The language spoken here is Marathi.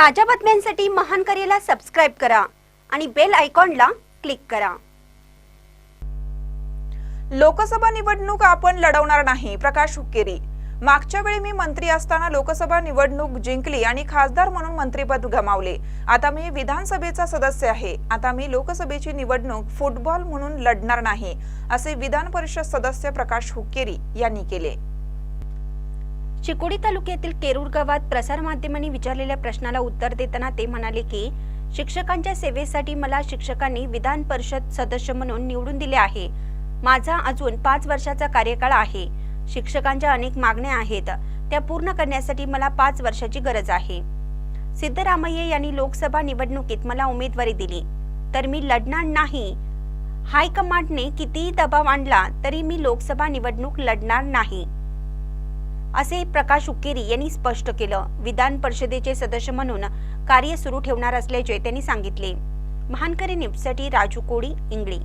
ताज्या बातम्यांसाठी महान करेला सबस्क्राईब करा आणि बेल आयकॉनला क्लिक करा. लोकसभा निवडणूक आपण लढवणार नाही प्रकाश हुक्केरी. मागच्या वेळी मी मंत्री असताना लोकसभा निवडणूक जिंकली आणि खासदार म्हणून मंत्रीपद गमावले. आता मी विधानसभेचा सदस्य आहे. आता मी लोकसभेची निवडणूक फुटबॉल म्हणून लढणार नाही असे विधान परिषद सदस्य प्रकाश हुक्केरी यांनी केले. चिकोडी तालुक्यातील केरूर गावात प्रसारमाध्यमांनी विचारलेल्या प्रश्नाला उत्तर देताना ते म्हणाले की शिक्षकांच्या सेवेसाठी मला शिक्षकांनी विधान परिषद सदस्य म्हणून निवडून दिले आहे. माझा अजून पाच वर्षाचा कार्यकाळ आहे. शिक्षकांच्या अनेक मागण्या आहेत. त्या पूर्ण करण्यासाठी मला पाच वर्षाची गरज आहे. सिद्धरामय्या यांनी लोकसभा निवडणुकीत मला उमेदवारी दिली. तर मी लढणार नाही. हायकमांडने कितीही दबाव आणला तरी मी लोकसभा निवडणूक लढणार नाही. असे प्रकाश उक्केरी यांनी स्पष्ट केलं. विधान परिषदेचे सदस्य म्हणून कार्य सुरू ठेवणार असल्याचे त्यांनी सांगितले. महानकरी न्यूजसाठी राजू कोडी इंगळी.